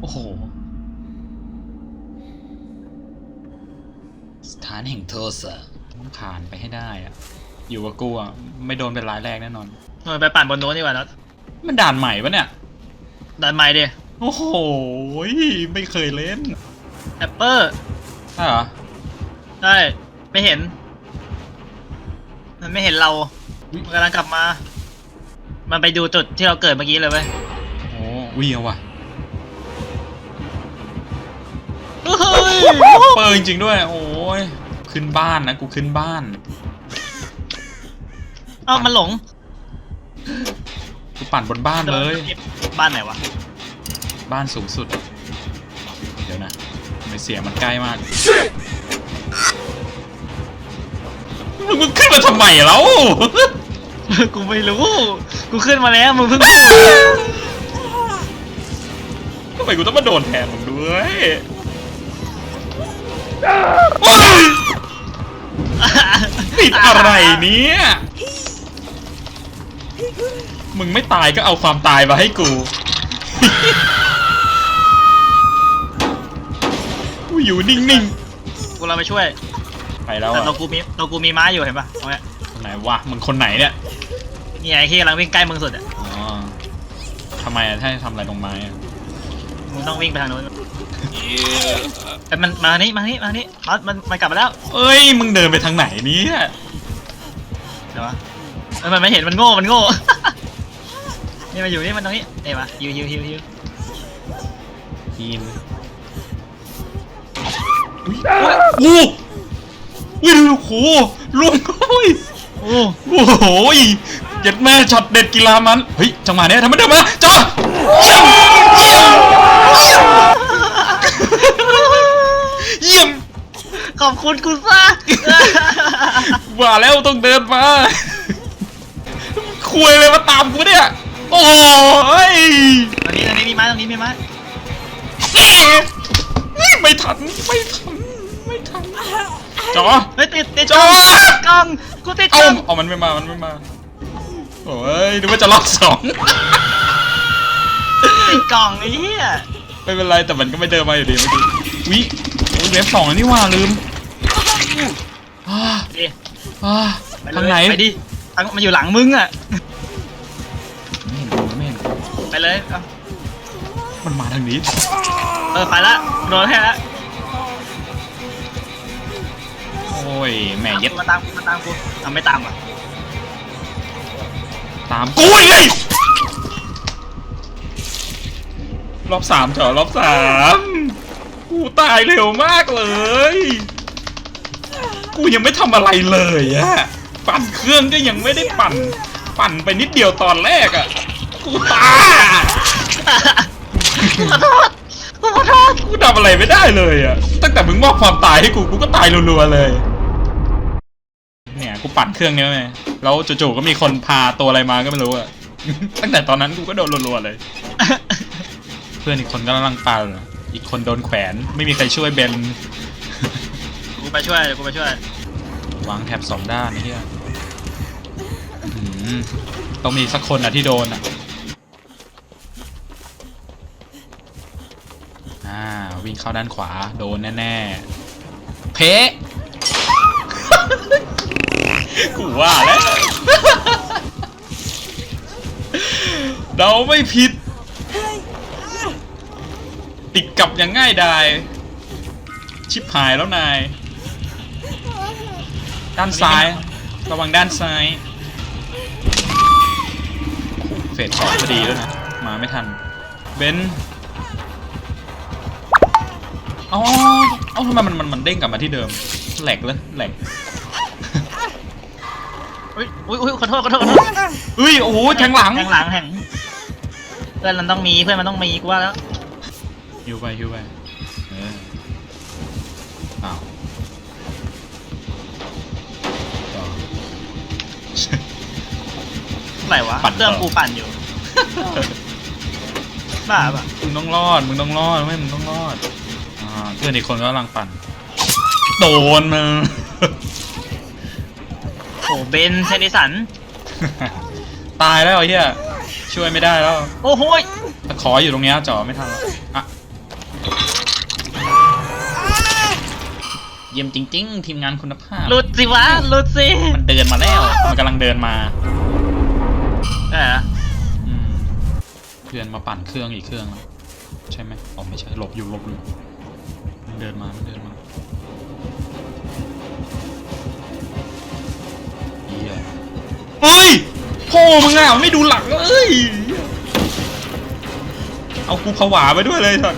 โอ้โห สถานแห่งโทษะต้องผ่านไปให้ได้อะอยู่กับกูอะไม่โดนเป็นรายแรกแน่นอนเออไปปั่นบนโน้นดีกว่าน็อตมันด่านใหม่ปะเนี่ย ดันไม้ดิโอ้โห ไม่เคยเล่นแอปเปอร์ใช่เหรอใช่ไม่เห็น มันไม่เห็นเรามันกำลังกลับมา มันไปดูจุดที่เราเกิดเมื่อกี้เลยเว้ยโอ้ วิ่งเอาว่ะเฮ้ยเปิดจริงๆด้วย โอ้ยขึ้นบ้านนะกูขึ้นบ้านเอ้ามันหลงกูปั่นบนบ้านเลย บ้านไหนวะ บ้านสูงสุด เดี๋ยวนะทำไม่เสียงมันใกล้มากมึงมึงขึ้นมาทำไมแล้ว กูไม่รู้ กูขึ้นมาแล้ว มึงเพิ่งทำ ไมกูต้องมาโดนแทนมึงด้วยโอ๊ยติดอะไรเนี่ยมึงไม่ตายก็เอาความตายมาให้กูกูอยู่นิ่งกูเราไปช่วยๆไปแล้วแต่อะตัวกูมีตัวกูมีม้าอยู่เห็นปะตรงเนี้ยคนไหนวะมึงคนไหนเนี่ยนี่ไอ้ที่กำลังวิ่งใกล้มึงสุดอะอ๋อทำไมอะถ้าให้ทำอะไรตรงไม้อะ มึงต้องวิ่งไปทางโน้นแต่มันมาทางนี้มาทางนี้มาทางนี้มันมันมันกลับมาแล้วเอ้ย มึงเดินไปทางไหนเนี่ยเดี๋ยววะเออมันไม่เห็นมันโง่มันโง่ นี่มาอยู่นี่มันตรงนี้เอ้มาฮิวฮิวฮิวฮิวทีมอุ้ยอุ้ยโอ้โหลุงโอ้ยโอ้โอ้โหเจ็ดแม่ช็อตเด็ดกีฬามัน เฮ้ย จังหวะเนี้ยทำไมเดินมาจ้าเยี่ยมเยี่ยมเยี่ยม ข อบคุณกูซะว่าแล้วต้องเดินมา คุยเลยมาตามกูเนี่ย โอ้ยตรงนี้ตรงนี้มีไม้ตรงนี้มีไม้ไม่ทันไม่ทันไม่ทันจอเฮ้ยติดติดจอกล้องกูติดกเอาล้องเอามันไม่มา มันไม่มา โอ้ยนึกว่าจะรอบสอง ติดกล่องไอ้เหี้ยไม่เป็นไรแต่มันก็ไม่เดินมาอยู่ดีเมื่อกี้วิโอ้ยเวฟสองแล้วนี่ว่าลืม อ่าดิอ่าไปเลยทางไหน ไปดิทางมันอยู่หลังมึงอะ ไม่เห็นกูไม่เห็นกูไปเลยเอามันมาทางนี้เออไปละโดนแค่ละโอ้ยแม่เย็ดมาตามกูมาตามกูทำไม่ตามอะตามกูอีกเลยรอบสามเถอะรอบสามกูตายเร็วมากเลย กูยังไม่ทำอะไรเลยอะปั่นเครื่องก็ยังไม่ได้ปั่น ปั่นไปนิดเดียวตอนแรกอะกูตายขอโทษกูขอโทษกูทำอะไรไม่ได้เลยอะตั้งแต่มึงมอบความตายให้กูกูก็ตายรัวๆเลย เนี่ยกูปั่นเครื่องเนี้ยไงแล้วจู่ๆก็มีคนพาตัวอะไรมาก็ไม่รู้อะตั้งแต่ตอนนั้นกูก็โดนรัวๆเลย เพื่อนอีกคนก็กำลังปั่นอีกคนโดนแขวน ไม่มีใครช่วยเบนกู ไปช่วยเดี๋ยวกูไปช่วยวางแท็บสองด้านไอ้เหี้ยอื้อหือต้องมีสักคนอะที่โดนอะอ่า วิ่งเข้าด้านขวา โดนแน่ๆ เพะ กูว่าแล้ว เราไม่ผิด ติดกับอย่างง่ายดาย ชิบหายแล้วนาย ด้านซ้าย ระวังด้านซ้ายโอ้โหเฟสสองพอดีแล้วยนะ มาไม่ทัน เบนซ์อ๋อเอ้าทำไมมันมันมันเด้งกลับมาที่เดิม แหลกเลยแหลกอุ้ยอุ้ยอุ้ยขอโทษขอโทษขอโทษเฮ้ย โอ้โหแทงหลัง แทงหลังแทงเพื่อนมันต้องมีเพื่อนมันต้องมีกูว่าแล้วฮิวไปฮิวไป อะไรวะปั่นต่อเครื่องกูปั่นอยู่ บ้าปะมึงต้องรอด มึงต้องรอดไม่มึงต้องรอด อ่าเพื่อนอีกคนก็กำลังปั่น โดนมาโอ้เบนเซนิสัน ตายแล้วไอ้เหี้ย ช่วยไม่ได้แล้ว โอ้โหยตะขออยู่ตรงเนี้ยจ่อไม่ทันแล้วอะ เยี่ยมจริง ๆ ทีมงานคุณภาพ หลุดสิวะหลุดสิ มันเดินมาแล้ว มันกำลังเดินมาใช่เหรออืมเพื่อนมาปั่นเครื่องอีกเครื่องแล้วใช่ไหมอ๋อไม่ใช่หลบอยู่หลบอยู่มันเดินมามันเดินมาเฮียเฮ้ยพ่อมึงอะไม่ดูหลังเอ้ยเอากูผวาไปด้วยเลยสัส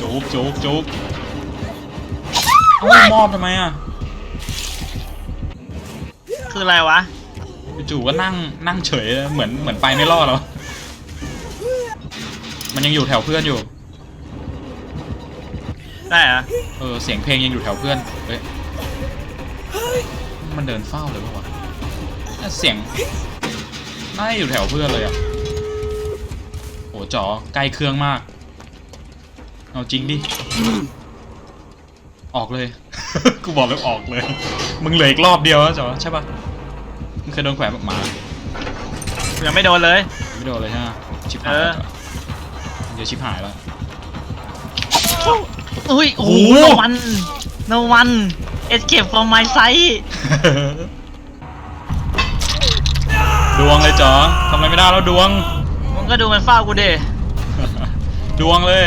จุกจุกจุกเอามอบทำไมอะ คืออะไรวะ จู่ๆก็นั่งนั่งเฉยเลยเหมือนเหมือนไปไม่รอดแล้วมันยังอยู่แถวเพื่อนอยู่ ได้เหรอเออเสียงเพลงยังอยู่แถวเพื่อนเฮ้ยมันเดินเฝ้าเลยปะวะแต่เสียงน่าจะอยู่แถวเพื่อนเลยอะโหจอใกล้เครื่องมาก เอาจริงดิ ออกเลย กูบอกเลยออกเลย มึงเหลืออีกรอบเดียวแล้วจอใช่ปะ มึงเคยโดนแขวนแบบหมายังไม่โดนเลย ไม่โดนเลยใช่ไหมชิบหายเออแล้วเดี๋ยวชิบหายแล้วอุ้ยโอ้โหโอ้โห no one no one escape from my sight ดวงเลยจอทำอะไรไม่ได้แล้วดวง มึงก็ดูมันเฝ้ากูดิดวงเลย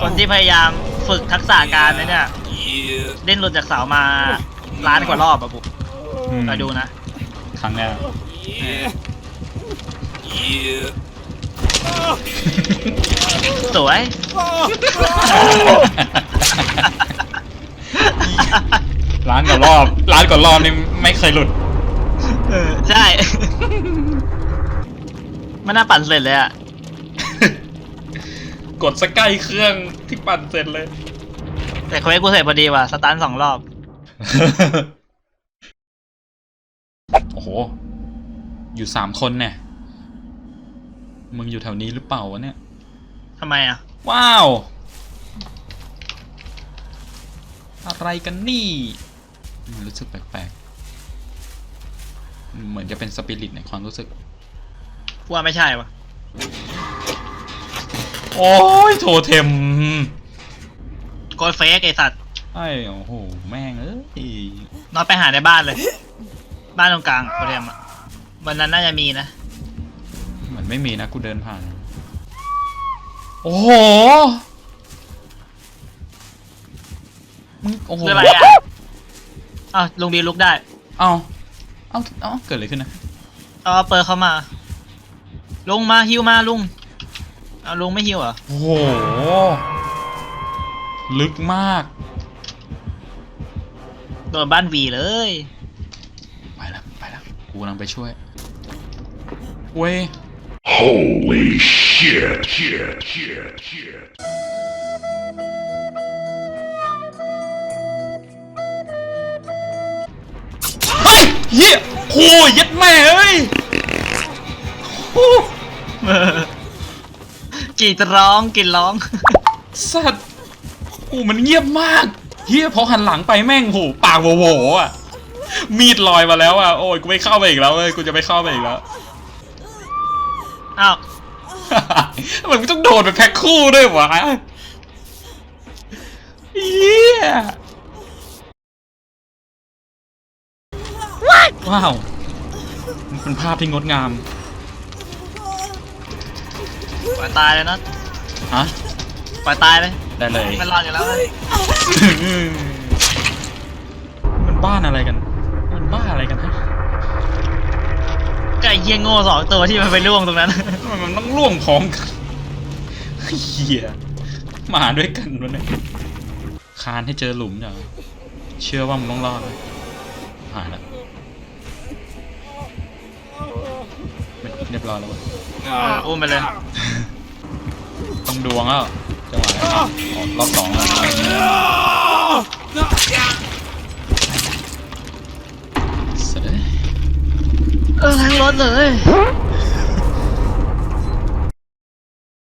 คนที่พยายามฝึกทักษะการนะเนี่ยเล่นหลุดจากเสามา ล้านกว่ารอบอะกูอืมคอยดูนะครั้งแรก สวย ร้านก่อนรอบ ร้านก่อนรอบนี่ไม่เคยหลุด เออใช่ มันน่าปั่นเสร็จเลยอะกดสกใกล้เครื่องที่ปั่นเสร็จเลย แต่เควสกูเสร็จพอดีว่ะ สตันสองรอบ โอ้โห อยู่สามคนเนี่ย มึงอยู่แถวนี้หรือเปล่าวะเนี่ย ทำไมอะว้าว อะไรกันนี่มันรู้สึกแปลกๆ เหมือนจะเป็นสปิริตในความรู้สึกกูว่าไม่ใช่วะโอ้ยโทเทมโกดเฟกไอสัตว์ ไอ้โอ้โห แม่งเอ้ย นอนไปหาในบ้านเลย บ้านตรงกลางโกดเทมอะวันนั้นน่าจะมีนะ เหมือนไม่มีนะกูเดินผ่าน โอ้โหมึงโอ้โหคืออะไรอะอ้าวลุงบีลุกได้ เอาเอาเอาเกิดอะไรขึ้นนะเอาเปิดเข้ามา ลุงมาฮิวมาลุงเอาลุงไม่ฮิวเหรอ โอ้โห ลึกมาก โดนบ้านวีเลย ไปแล้วไปแล้วกูกำลังไปช่วยเว้ย Holy shit, shit, shit, shit. เฮ้ยเหี้ยโอ้ยยัดแม่เอ้ยโอ้กรีดร้องกรีดร้องสัตว์โอ้มันเงียบมาก เฮียพอหันหลังไปแม่งโหปากโหวๆอะ มีดลอยมาแล้วอะ โอ้ยกูไม่เข้าไปอีกแล้วเว้ยกูจะไม่เข้าไปอีกแล้ว อ้าวมันต้องโดนเป็นแพ็คคู่ด้วยวะเฮียว้าว มันเป็นภาพที่งดงามปล่อยตายเลยนะฮะปล่อยตายเลย ได้เลยมันรอดอยู่แล้วนะมันบ้านอะไรกัน มันบ้าอะไรกันฮะก็ไอ้เหี้ยโง่สองตัวที่มันไปล่วงตรงนั้น มันมันต้องร่วงพร้อมกันเฮียมาด้วยกันวะเนี่ยคานให้เจอหลุมเดี๋ยวเชื่อว่ามึงต้องรอดเลยผ่านแล้วเรียบร้อยแล้ววะอุ้มไปเลย ต้องดวงแล้ว จังหวะนี้อ๋อรอบสองแล้วเสร็จเลยเออทั้งรถเลย